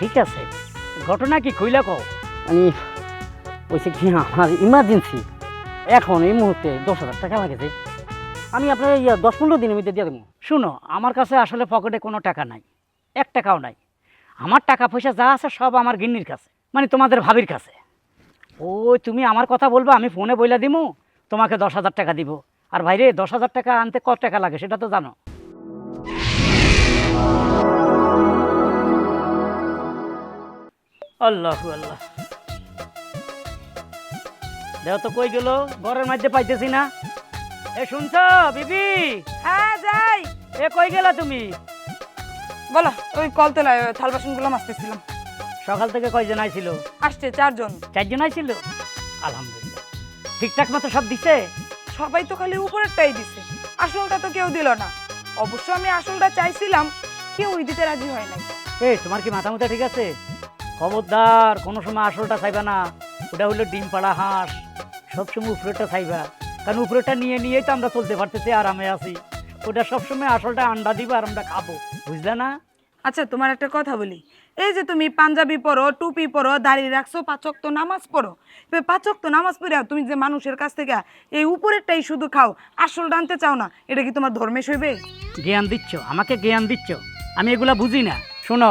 ঠিক আছে। ঘটনা কি কইলা কও? আমি বলছি কি, আমার ইমার্জেন্সি এখন এই মুহূর্তে দশ হাজার টাকা লাগেছে আমি আপনার ইয়া দশ পনেরো দিনের মধ্যে দিয়ে দেবো। শুনো, আমার কাছে আসলে পকেটে কোনো টাকা নাই। এক টাকাও নাই। আমার টাকা পয়সা যা আছে সব আমার গিন্নির কাছে মানে তোমাদের ভাবির কাছে। ওই, তুমি আমার কথা বলব, আমি ফোনে বইলা দিমু, তোমাকে দশ হাজার টাকা দিব। আর ভাইরে, দশ হাজার টাকা আনতে কত টাকা লাগে সেটা তো জানো। আল্লাহ আল্লাহ। দেহ তো কই গেল? ঘরের মধ্যে পাইতেছি না। এ শুনছ বিবি? হ্যাঁ যাই। এ কই গেলা তুমি? বলো ওই কলতলায় থাল বাসনগুলো মাজতেছিলাম। সকাল থেকে কয়জন আইছিল? আসছে চারজন। চারজন আইছিল? আলহামদুলিল্লাহ। ঠিকঠাক মতো সব দিছে? সবাই তো খালি উপরেরটাই দিছে। আসলটা তো কেউ দিল না। অবশ্য আমি আসলটা চাইছিলাম কেউ ওই দিতে রাজি হয় নাই। এই তোমার কি মাথা মুথা ঠিক আছে? খবরদার কোনো সময় আসলটা চাইবা না। ওটা হলো ডিম পাড়া হাঁস। সবসময় উপরেটা চাইবা কারণ উপরেটা নিয়ে নিয়েই তো আমরা চলতে পারতেছি আরামে আছি। ওটা সবসময় আসলটা আন্ডা দিবা আর আমরা খাব। বুঝলে না? আচ্ছা তোমার একটা কথা বলি। এই যে তুমি পাঞ্জাবি পরো টুপি পরো দাঁড়িয়ে রাখছো পাচক তো নামাজ পড়ো। এবার পাচক তো নামাজ পড়ে তুমি যে মানুষের কাছ থেকে এই উপরেরটাই শুধু খাও আসল ডানতে চাও না এটা কি তোমার ধর্মে সইবে? জ্ঞান দিচ্ছ আমাকে জ্ঞান দিচ্ছ? আমি এগুলা বুঝি না। শোনো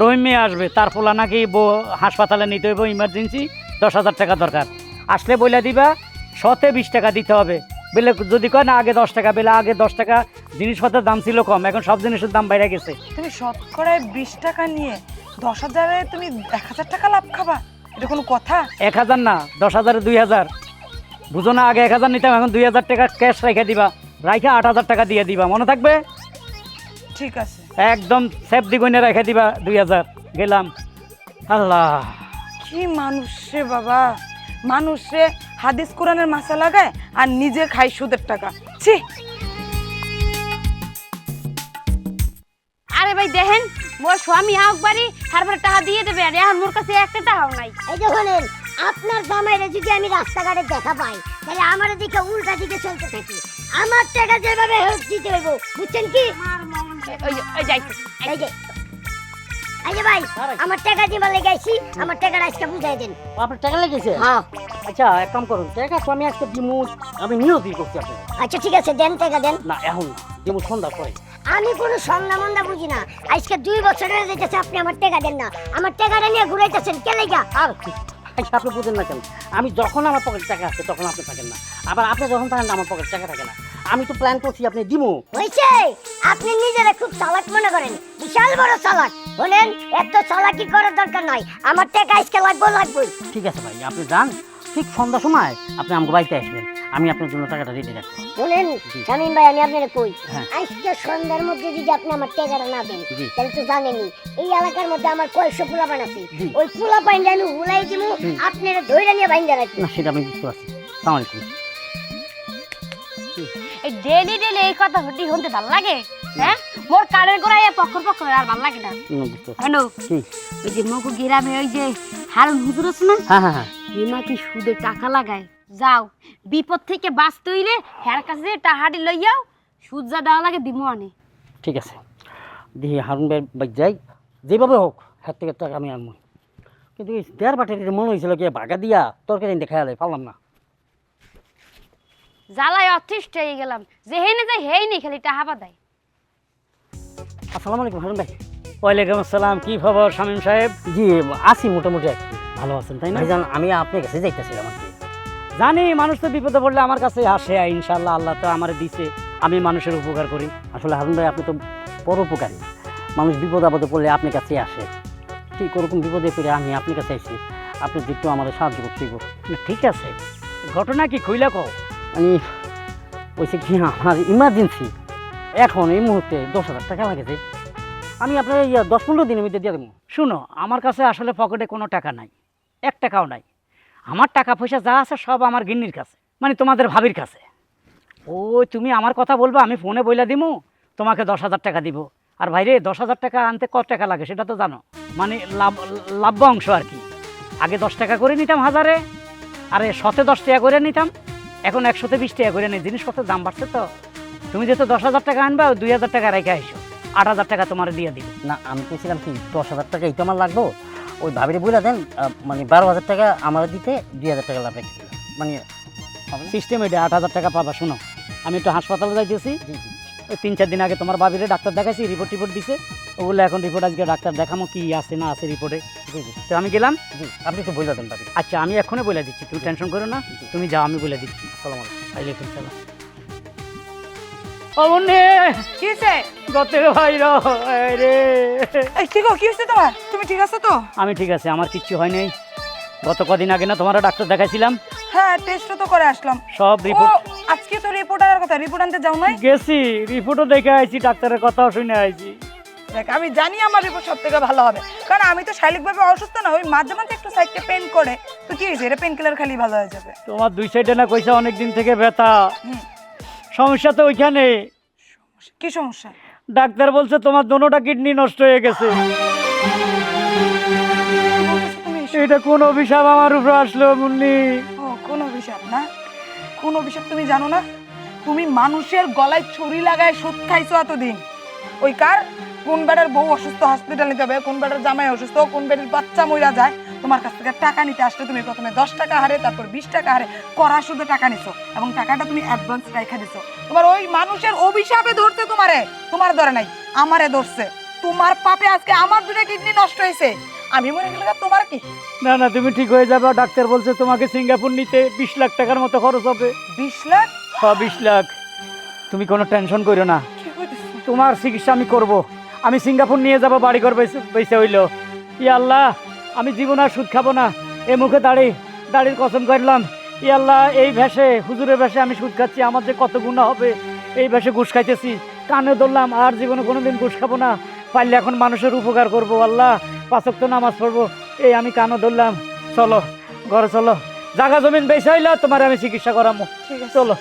রহিম মেয়ে আসবে তার পোলা নাকি হাসপাতালে নিতে হইব ইমার্জেন্সি দশ হাজার টাকা দরকার। আসলে বইলা দিবা শতে বিশ টাকা দিতে হবে। বেলে যদি কয় না আগে দশ টাকা। বেলে আগে দশ টাকা জিনিসপত্রের দাম ছিল কম এখন সব জিনিসের দাম বাইরে গেছে। তুমি শতকরায় বিশ টাকা নিয়ে দশ হাজারে তুমি এক হাজার টাকা লাভ খাবা? এটা কোনো কথা? এক হাজার না দশ হাজারে দুই হাজার। বুঝো না আগে এক হাজার নিতাম এখন দুই হাজার টাকা ক্যাশ রেখে দিবা। রাইখে আট হাজার টাকা দিয়ে দিবা। মনে থাকবে? ঠিক আছে। একদম সেফ দিগুনে রেখে দিবা দুই হাজার। গেলাম। আল্লাহ। কি মানুষ রে বাবা। মানুষ রে হাদিস কোরআনের মাসা লাগায় আর নিজে খাই সুদের টাকা। ছি। আরে ভাই দেখেন মোর স্বামী হাওক বাড়ি তারপরে টাকা দিয়ে দেবে আর এখন মোর কাছে একটা টাকাও নাই। এই যে শোনেন আপনার জামাইরে যদি আমি রাস্তাঘাটে দেখা পাই তাহলে আমার দিকে উল্টা দিকে চলতে থাকি। আমার টাকা যেভাবে হোক দিতে হইব বুঝছেন কি? ওই ওই যাইছে। এই যে। এই যে ভাই আমার টাকা দিবার লেগে আইছি আমার টাকাটা আজকে বুঝাই দেন। আপনার টাকা লেগেছে? হ্যাঁ। আচ্ছা এক কাম করুন টাকা তো আমি আজকে দিমু আমি নিয়তি করছি আপনার আচ্ছা ঠিক আছে দেন টাকা দেন। না এখন দিমু সন্ধ্যা পরে। আমি কোনো সন্ধ্যা মন্দা বুঝি না। আজকে দুই বছর হয়ে যেতেছে আপনি আমার টাকা দেন না। আমার টাকাটা নিয়ে ঘুরাইতেছেন কে লেগা? আর আচ্ছা আপনি বুঝেন না কেন আমি যখন আমার পকেট টাকা আছে তখন আপনি থাকেন না। আবার আপনি যখন থাকেন না, আমার পকেট টাকা থাকে না। আমি তো প্ল্যান করছি আপনি দিমু। হয়েছে? আপনি নিজেরা খুব চালাক মনে করেন। বিশাল বড় চালাক। বলেন এত চালাকি করার দরকার নাই। আমার টাকা আজকে লাগবে লাগবে ঠিক আছে ভাই আপনি যান। ঠিক সন্ধ্যার সময় আপনি আমাকে বাড়িতে আসবেন। আমি আপনার জন্য টাকাটা রেডি রাখব শুনেন জি। শামীম ভাই আমি আপনার কই? হ্যাঁ। আজকে সন্ধ্যার মধ্যে যদি আপনি আমার টাকাটা না দেন তাহলে তো জানেনই এই এলাকার মধ্যে আমার কয়েকশো পোলা আছে। ওই পোলা পাইলে আমি হুলাই দিব। আপনারা ধৈর্য নিয়ে বাইন্দা রাখবেন না সেটা আমি বুঝতে পারছি। সালাম আলাইকুম। এই ডেলি ডেলি এই কথা হটি শুনতে ভালো লাগে হ্যাঁ মোর কানের গোড়ায় পক্ষ পক্ষ আর ভালো লাগে না? হ্যালো ওই যে মুখ গ্রামে ওই যে হারুন হুজুর আছে না? হ্যাঁ হ্যাঁ হ্যাঁ হিমা কি সুদে টাকা লাগায়? যাও বিপদ থেকে বাঁচতে হইলে হ্যার কাছে টাহাটি লইয়াও সুদ যা দেওয়া লাগে দিমু আনে। ঠিক আছে। দেখি হারুন ভাই বাই যাই যেভাবে হোক হাত থেকে টাকা আমি আনব কিন্তু দেড় বাটের মনে হয়েছিল কি বাগা দিয়া তরকারি দেখা পারলাম না। জ্বালায় অতিষ্ঠ হয়ে গেলাম। যে হেনে যাই হেই নি খালি টাহা পাতায় আসসালামু আলাইকুম হারুন ভাই। ওয়ালাইকুম আসসালাম কি খবর শামীম সাহেব? জি আছি মোটামুটি আর কি। ভালো আছেন তাই না? ভাইজান আমি আপনার কাছে যাইতেছিলাম আর কি। জানি মানুষ তো বিপদে পড়লে আমার কাছে আসে ইনশাল্লাহ আল্লাহ তো আমার দিছে। আমি মানুষের উপকার করি। আসলে হারুন ভাই আপনি তো বড় উপকারী। মানুষ বিপদ আপদে পড়লে আপনার কাছে আসে। ঠিক ওরকম বিপদে পড়ে আমি আপনার কাছে আইছি। আপনি যদি একটু আমাদের সাহায্য করতে ঠিক আছে। ঘটনা কি কইলা কও? আমি বলছি কি, আমার ইমার্জেন্সি এখন এই মুহূর্তে দশ হাজার টাকা লাগেছে। আমি আপনার ইয়া দশ পনেরো দিনের মধ্যে দিয়ে দেবো। শুনো, আমার কাছে আসলে পকেটে কোনো টাকা নাই, এক টাকাও নাই। আমার টাকা পয়সা যা আছে সব আমার গিন্নির কাছে মানে তোমাদের ভাবির কাছে। ওই তুমি আমার কথা বলব, আমি ফোনে বইলা দিমু, তোমাকে দশ হাজার টাকা দিব। আর ভাইরে, দশ হাজার টাকা আনতে কত টাকা লাগে সেটা তো জানো। মানে লাভ, লাভ্য অংশ আর কি। আগে দশ টাকা করে নিতাম হাজারে, আরে শতে দশ টাকা করে নিতাম। এখন একশোতে বিশ টাকা করে নেই জিনিসপত্রের দাম বাড়ছে তো। তুমি যেহেতু দশ হাজার টাকা আনবা দুই হাজার টাকা রেখে আইসো। আট হাজার টাকা তোমার দিয়ে দিব। না আমি বলছিলাম কি দশ হাজার টাকা এই তো আমার লাগবো। ওই ভাবিরে বলে দেন মানে বারো হাজার টাকা আমার দিতে দুই হাজার টাকা লাভ রেখে দিলাম। মানে সিস্টেম এটা আট হাজার টাকা পাবা শোনো। আমি একটু হাসপাতালে যাইতেছি। ওই তিন চার দিন আগে তোমার বাবিরে ডাক্তার দেখাইছি রিপোর্ট টিপোর্ট দিছে। ওগুলো এখন রিপোর্ট আজকে ডাক্তার দেখামো কি আছে না আছে রিপোর্টে জি জি। তো আমি গেলাম? জি আপনি তো বলে দেন আচ্ছা আমি এখনই বলে দিচ্ছি। তুমি টেনশন করো না। তুমি যাও আমি বলে দিচ্ছি। আসসালামু আলাইকুম। আলাইকুম সালাম। অমনে কি হয়েছে গতে ভাই রে এই কি কি হয়েছে তোমার? তুমি ঠিক আছো তো? আমি ঠিক আছে আমার কিচ্ছু হয় নাই। গত কদিন আগে না তোমার ডাক্তার দেখাইছিলাম। হ্যাঁ টেস্টও তো করে আসলাম। সব রিপোর্ট আজকে তো রিপোর্ট আনার কথা রিপোর্ট আনতে যাও নাই? গেছি রিপোর্টও দেখে আইছি ডাক্তারের কথাও শুনে আইছি। দেখ আমি জানি আমার রিপোর্ট সব থেকে ভালো হবে। কারণ আমি তো শারীরিকভাবে অসুস্থ না ওই মাঝে মাঝে একটু সাইডে পেন করে। তো কি হয়েছে? এটা পেন কিলার খালি ভালো হয়ে যাবে। তোমার দুই সাইডে না কইসা অনেক দিন থেকে ব্যথা। সমস্যা তো ওইখানে। কি সমস্যা? ডাক্তার বলছে তোমার দোনোটা কিডনি নষ্ট হয়ে গেছে? এটা কোন অভিশাপ আমার উপরে আসলো মুন্নি? ও কোন অভিশাপ না? কোন অভিশাপ তুমি জানো না? তুমি মানুষের গলায় ছুরি লাগায় সুদ খাইছো এতদিন। ওই কার? কোন বেটার বউ অসুস্থ হসপিটাল নিতে হবে কোন বেটার জামাই অসুস্থ কোন বেটার বাচ্চা মইরা যায় তোমার কাছ থেকে টাকা নিতে আসলে তুমি প্রথমে দশ টাকা হারে তারপর বিশ টাকা হারে করা শুধু টাকা নিছো এবং টাকাটা তুমি অ্যাডভান্স রেখে দিছো। তোমার ওই মানুষের অভিশাপে ধরছে তোমারে তোমার ধরে নাই আমারে ধরছে। তোমার পাপে আজকে আমার দুটা কিডনি নষ্ট হয়েছে। আমি মনে গেলে তোমার কি? না না তুমি ঠিক হয়ে যাবে ডাক্তার বলছে তোমাকে সিঙ্গাপুর নিতে বিশ লাখ টাকার মতো খরচ হবে। বিশ লাখ? হ্যাঁ বিশ লাখ। তুমি কোনো টেনশন করো না। তোমার চিকিৎসা আমি করব। আমি সিঙ্গাপুর নিয়ে যাব বাড়ি ঘর বেঁচে হইল। ই আল্লাহ আমি জীবন আর সুদ খাব না। এ মুখে দাড়ি দাড়ির কসম করলাম। ই আল্লাহ এই ভেসে হুজুরের ভেসে আমি সুদ খাচ্ছি আমার যে কত গুণা হবে এই ভেসে ঘুষ খাইতেছি। কানে ধরলাম আর জীবনে কোনোদিন ঘুষ খাব না। পারলে এখন মানুষের উপকার করব আল্লাহ। পাঁচক তো নামাজ পড়ব এই আমি কানে ধরলাম। চলো ঘরে চলো। জাগা জমিন বেশি হইল তোমার আমি চিকিৎসা করামো। চলো।